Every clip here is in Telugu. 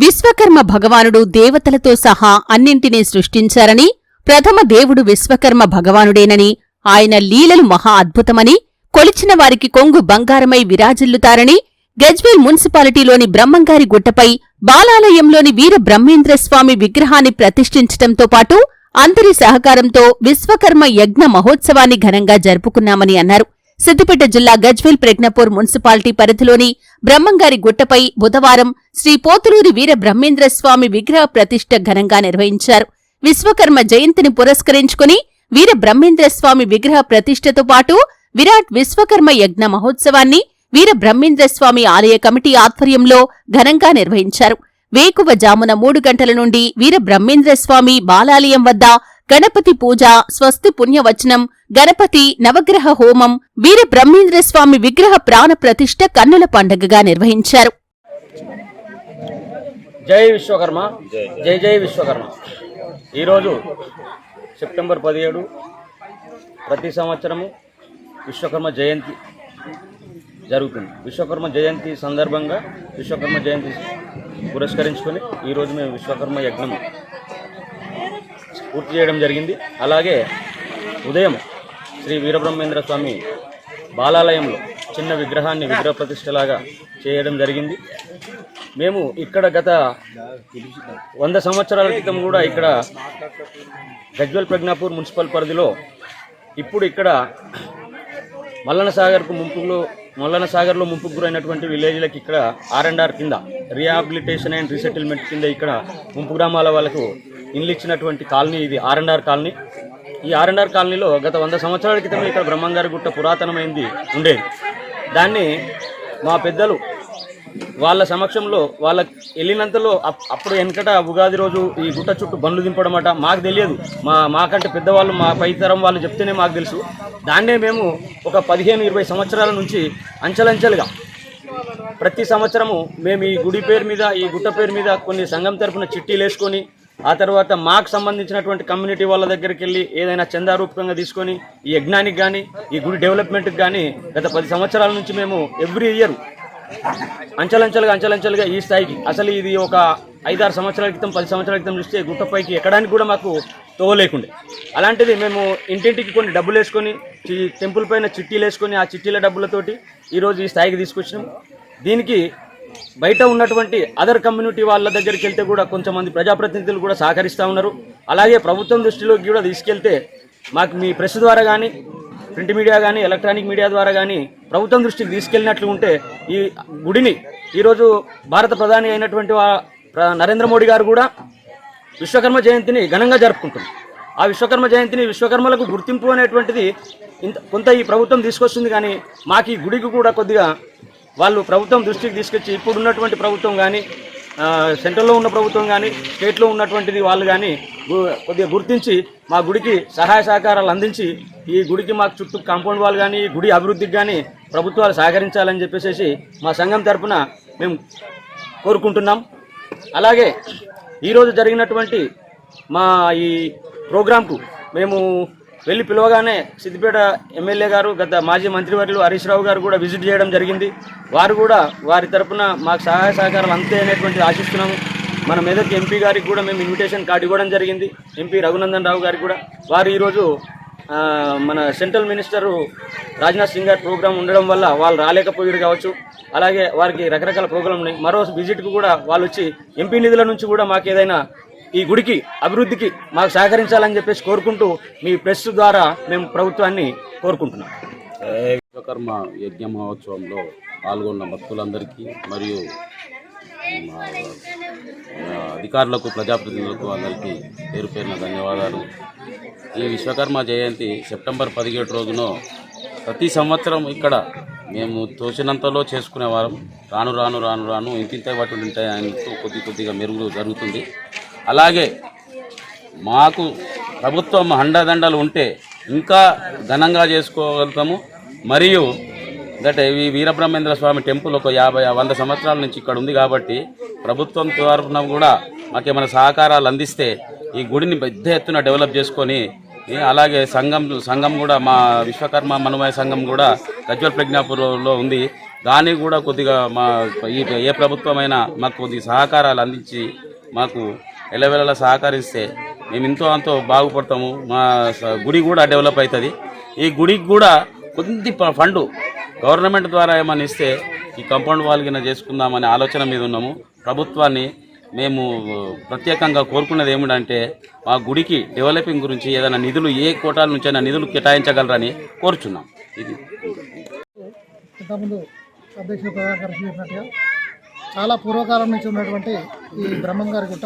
విశ్వకర్మ భగవానుడు దేవతలతో సహా అన్నింటినీ సృష్టించారని ప్రథమ దేవుడు విశ్వకర్మ భగవానుడేనని ఆయన లీలలు మహా అద్భుతమని కొలిచిన వారికి కొంగు బంగారమై విరాజిల్లుతారని గజ్వేల్ మున్సిపాలిటీలోని బ్రహ్మంగారి గుట్టపై బాలాలయంలోని వీర బ్రహ్మేంద్రస్వామి విగ్రహాన్ని ప్రతిష్ఠించటంతో పాటు అందరి సహకారంతో విశ్వకర్మ యజ్ఞ మహోత్సవాన్ని ఘనంగా జరుపుకున్నామని అన్నారు. సిద్దిపేట జిల్లా గజ్వేల్ ప్రజ్ఞపూర్ మున్సిపాలిటీ పరిధిలోని బ్రహ్మంగారి గుట్టపై బుధవారం శ్రీ పోతులూరి వీర బ్రహ్మేంద్రస్వామి విగ్రహ ప్రతిష్ఠ ఘనంగా నిర్వహించారు. విశ్వకర్మ జయంతిని పురస్కరించుకుని వీర బ్రహ్మేంద్రస్వామి విగ్రహ ప్రతిష్ఠతో పాటు విరాట్ విశ్వకర్మ యజ్ఞ మహోత్సవాన్ని వీర బ్రహ్మేంద్రస్వామి ఆలయ కమిటీ ఆధ్వర్యంలో ఘనంగా నిర్వహించారు. వేకువ జామున మూడు గంటల నుండి వీర బ్రహ్మేంద్రస్వామి బాలాలయం వద్ద గణపతి పూజ స్వస్తి పుణ్యవచనం గణపతి నవగ్రహ హోమం వీర బ్రహ్మేంద్రస్వామి విగ్రహ ప్రాణ ప్రతిష్ఠ కన్నుల పండగగా నిర్వహించారు. జై విశ్వకర్మ జై జై. విశ్వకర్మ. ఈరోజు సెప్టెంబర్ పదిహేడు ప్రతి సంవత్సరము విశ్వకర్మ జయంతి జరుగుతుంది. విశ్వకర్మ జయంతి సందర్భంగా విశ్వకర్మ జయంతి పురస్కరించుకొని ఈరోజు మేము విశ్వకర్మ యజ్ఞం పూర్తి చేయడం జరిగింది. అలాగే ఉదయం శ్రీ వీరబ్రహ్మేంద్ర స్వామి బాలాలయంలో చిన్న విగ్రహాన్ని విగ్రహ ప్రతిష్టలాగా చేయడం జరిగింది. మేము ఇక్కడ గత వంద సంవత్సరాల క్రితం కూడా ఇక్కడ గజ్వల్ ప్రజ్ఞాపూర్ మున్సిపల్ పరిధిలో ఇప్పుడు ఇక్కడ మల్లన సాగర్కు ముంపులో మల్లన సాగర్లో ముంపుకు గురైనటువంటి విలేజ్లకి ఇక్కడ ఆర్ అండ్ ఆర్ కింద రీహాబిలిటేషన్ అండ్ రీసెటిల్మెంట్ కింద ఇక్కడ ముంపు గ్రామాల వాళ్ళకు ఇండ్లు ఇచ్చినటువంటి కాలనీ ఇది ఆర్ కాలనీ. ఈ ఆర్ఎన్ఆర్ కాలనీలో గత వంద సంవత్సరాల క్రితం ఇక్కడ బ్రహ్మంగారి గుట్ట పురాతనమైంది ఉండేది. దాన్ని మా పెద్దలు వాళ్ళ సమక్షంలో వాళ్ళ వెళ్ళినంతలో అప్- అప్పుడు వెనకట ఉగాది రోజు ఈ గుట్ట చుట్టూ బండ్లు దింపడం అట మాకు తెలియదు. మా మాకంటే పెద్దవాళ్ళు మా పైతరం వాళ్ళు చెప్తేనే మాకు తెలుసు. దాన్నే మేము ఒక పదిహేను ఇరవై సంవత్సరాల నుంచి అంచెలంచెలుగా ప్రతి సంవత్సరము మేము ఈ గుడి పేరు మీద ఈ గుట్ట పేరు మీద కొన్ని సంఘం తరపున చిట్టీలు వేసుకొని ఆ తర్వాత మాకు సంబంధించినటువంటి కమ్యూనిటీ వాళ్ళ దగ్గరికి వెళ్ళి ఏదైనా చందారూపకంగా తీసుకొని ఈ యజ్ఞానికి కానీ ఈ గుడి డెవలప్మెంట్కి కానీ గత పది సంవత్సరాల నుంచి మేము ఎవ్రీ ఇయర్ అంచెలంచెలుగా అంచెలంచెలుగా ఈ స్థాయికి అసలు ఇది ఒక ఐదారు సంవత్సరాల క్రితం పది సంవత్సరాల క్రితం చూస్తే గుట్టపైకి ఎక్కడానికి కూడా మాకు తోవలేకుండే అలాంటిది మేము ఇంటింటికి కొన్ని డబ్బులు వేసుకొని ఈ టెంపుల్ పైన చిట్టీలు వేసుకొని ఆ చిట్టీల డబ్బులతోటి ఈరోజు ఈ స్థాయికి తీసుకొచ్చినాం. దీనికి బయట ఉన్నటువంటి అదర్ కమ్యూనిటీ వాళ్ళ దగ్గరికి వెళ్తే కూడా కొంతమంది ప్రజాప్రతినిధులు కూడా సహకరిస్తూ ఉన్నారు. అలాగే ప్రభుత్వం దృష్టిలోకి కూడా తీసుకెళ్తే మాకు మీ ప్రెస్ ద్వారా కానీ ప్రింట్ మీడియా కానీ ఎలక్ట్రానిక్ మీడియా ద్వారా కానీ ప్రభుత్వం దృష్టికి తీసుకెళ్ళినట్లు ఉంటే ఈ గుడిని ఈరోజు భారత ప్రధాని అయినటువంటి నరేంద్ర మోడీ గారు కూడా విశ్వకర్మ జయంతిని ఘనంగా జరుపుకుంటుంది ఆ విశ్వకర్మ జయంతిని విశ్వకర్మలకు గుర్తింపు అనేటువంటిది ఇంత కొంత ఈ ప్రభుత్వం తీసుకొస్తుంది కానీ మాకు ఈ గుడికి కూడా కొద్దిగా వాళ్ళు ప్రభుత్వం దృష్టికి తీసుకొచ్చి ఇప్పుడు ఉన్నటువంటి ప్రభుత్వం కానీ సెంట్రల్లో ఉన్న ప్రభుత్వం కానీ స్టేట్లో ఉన్నటువంటిది వాళ్ళు కానీ కొద్దిగా గుర్తించి మా గుడికి సహాయ సహకారాలు అందించి ఈ గుడికి మాకు చుట్టూ కాంపౌండ్ వాళ్ళు కానీ ఈ గుడి అభివృద్ధికి కానీ ప్రభుత్వాలు సహకరించాలని చెప్పేసి మా సంఘం తరఫున మేము కోరుకుంటున్నాం. అలాగే ఈరోజు జరిగినటువంటి మా ఈ ప్రోగ్రాంకు మేము వెళ్ళి పిలవగానే సిద్దిపేట ఎమ్మెల్యే గారు గత మాజీ మంత్రివర్యులు హరీష్ రావు గారు కూడా విజిట్ చేయడం జరిగింది. వారు కూడా వారి తరపున మాకు సహాయ సహకారాలు అంతే అనేటువంటి ఆశిస్తున్నాము. మన మెదక్ ఎంపీ గారికి కూడా మేము ఇన్విటేషన్ కార్డు ఇవ్వడం జరిగింది. ఎంపీ రఘునందన్ రావు గారికి కూడా. వారు ఈరోజు మన సెంట్రల్ మినిస్టరు రాజ్నాథ్ సింగ్ గారి ప్రోగ్రాం ఉండడం వల్ల వాళ్ళు రాలేకపోయారు కావచ్చు. అలాగే వారికి రకరకాల ప్రోగ్రాం ఉన్నాయి. మరో విజిట్కి కూడా వాళ్ళు వచ్చి ఎంపీ నిధుల నుంచి కూడా మాకు ఏదైనా ఈ గుడికి అభివృద్ధికి మాకు సహకరించాలని చెప్పేసి కోరుకుంటూ మీ ప్రెస్ ద్వారా మేము ప్రభుత్వాన్ని కోరుకుంటున్నాం. విశ్వకర్మ యజ్ఞ మహోత్సవంలో పాల్గొన్న భక్తులందరికీ మరియు మా అధికారులకు ప్రజాప్రతినిధులకు అందరికీ పేరు పేరున ధన్యవాదాలు. ఈ విశ్వకర్మ జయంతి సెప్టెంబర్ పదిహేడు రోజున ప్రతి సంవత్సరం ఇక్కడ మేము తోచినంతలో చేసుకునేవారం. రాను రాను రాను రాను ఇంతింత వాటి ఉంటాయి ఆయనతో కొద్ది కొద్దిగా మెరుగులు జరుగుతుంది. అలాగే మాకు ప్రభుత్వం అండదండలు ఉంటే ఇంకా ఘనంగా చేసుకోగలుగుతాము. మరియు అంటే ఈ వీరబ్రహ్మేంద్ర స్వామి టెంపుల్ ఒక యాభై వంద సంవత్సరాల నుంచి ఇక్కడ ఉంది కాబట్టి ప్రభుత్వం తరఫున కూడా మాకేమైనా సహకారాలు అందిస్తే ఈ గుడిని పెద్ద ఎత్తున డెవలప్ చేసుకొని అలాగే సంఘం సంఘం కూడా మా విశ్వకర్మ మనమయ సంఘం కూడా గజ్వల్ ప్రజ్ఞాపూర్లో ఉంది. దానికి కూడా కొద్దిగా మా ఈ ఏ ప్రభుత్వమైనా మాకు కొద్దిగా సహకారాలు అందించి మాకు ఎలవెలలా సహకరిస్తే మేము ఎంతో అంతో బాగుపడతాము. మా స- గుడి కూడా డెవలప్ అవుతుంది. ఈ గుడికి కూడా కొద్ది ఫండు గవర్నమెంట్ ద్వారా ఏమైనా ఇస్తే ఈ కంపౌండ్ వాల్ కింద చేసుకుందామనే ఆలోచన మీద ఉన్నాము. ప్రభుత్వాన్ని మేము ప్రత్యేకంగా కోరుకున్నది ఏమిటంటే మా గుడికి డెవలపింగ్ గురించి ఏదైనా నిధులు ఏ కోటాల నుంచైనా నిధులు కేటాయించగలరని కోరుచున్నాం. ఇది. ఇంతకుముందు అధ్యక్షుడు చెప్పినట్టుగా చాలా పూర్వకాలం నుంచి ఉన్నటువంటి ఈ బ్రహ్మంగారి గుట్ట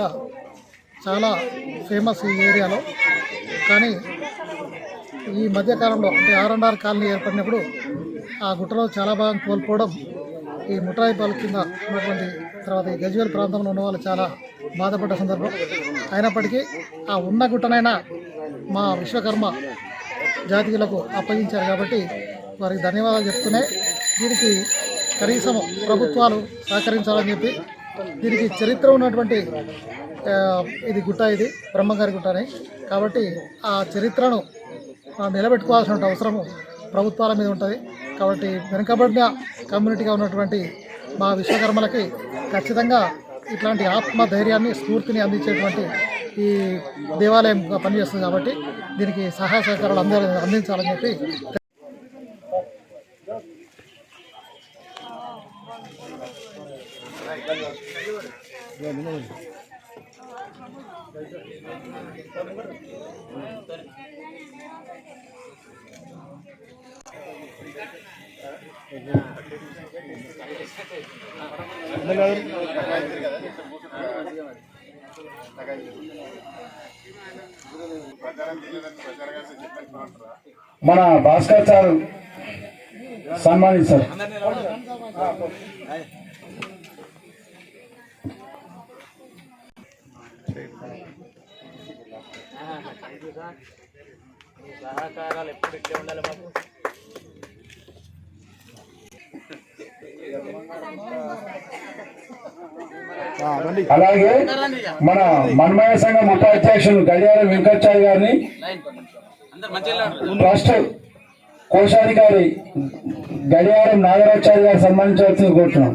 చాలా ఫేమస్ ఈ ఏరియాలో. కానీ ఈ మధ్యకాలంలో అంటే ఆర్ అండ్ ఆర్ కాలనీ ఏర్పడినప్పుడు ఆ గుట్టలో చాలా భాగం కోల్పోవడం ఈ ముఠాయిపాల కింద ఉన్నటువంటి తర్వాత ఈ గజ్వేల్ ప్రాంతంలో ఉన్న వాళ్ళు చాలా బాధపడ్డ సందర్భం. అయినప్పటికీ ఆ ఉన్న గుట్టనైనా మా విశ్వకర్మ జాతీయులకు అప్పగించారు కాబట్టి వారికి ధన్యవాదాలు చెప్తూనే దీనికి కనీసం ప్రభుత్వాలు సహకరించాలని చెప్పి దీనికి చరిత్ర ఉన్నటువంటి ఇది గుట్ట ఇది బ్రహ్మగారి గుట్ట అని. కాబట్టి ఆ చరిత్రను నిలబెట్టుకోవాల్సిన అవసరము ప్రభుత్వాల మీద ఉంటుంది. కాబట్టి వెనుకబడిన కమ్యూనిటీగా ఉన్నటువంటి మా విశ్వకర్మలకి ఖచ్చితంగా ఇట్లాంటి ఆత్మ ధైర్యాన్ని స్ఫూర్తిని అందించేటువంటి ఈ దేవాలయం పనిచేస్తుంది. కాబట్టి దీనికి సహాయ సహకారాలు అందరూ అందించాలని చెప్పి మన భాస్కర్ సార్ సన్మానిస్తారు సహకారాలు ఎప్పుడు ఇట్లే ఉండాలి మాకు అలాగే మన మన్మయ సంఘం ఉపాధ్యక్షులు గడియారం వెంకటాచారి గారిని ట్రస్ట్ కోశాధికారి గడియారం నాగరాచార్య గారు సన్మానించవలసింది కోరుతున్నాం.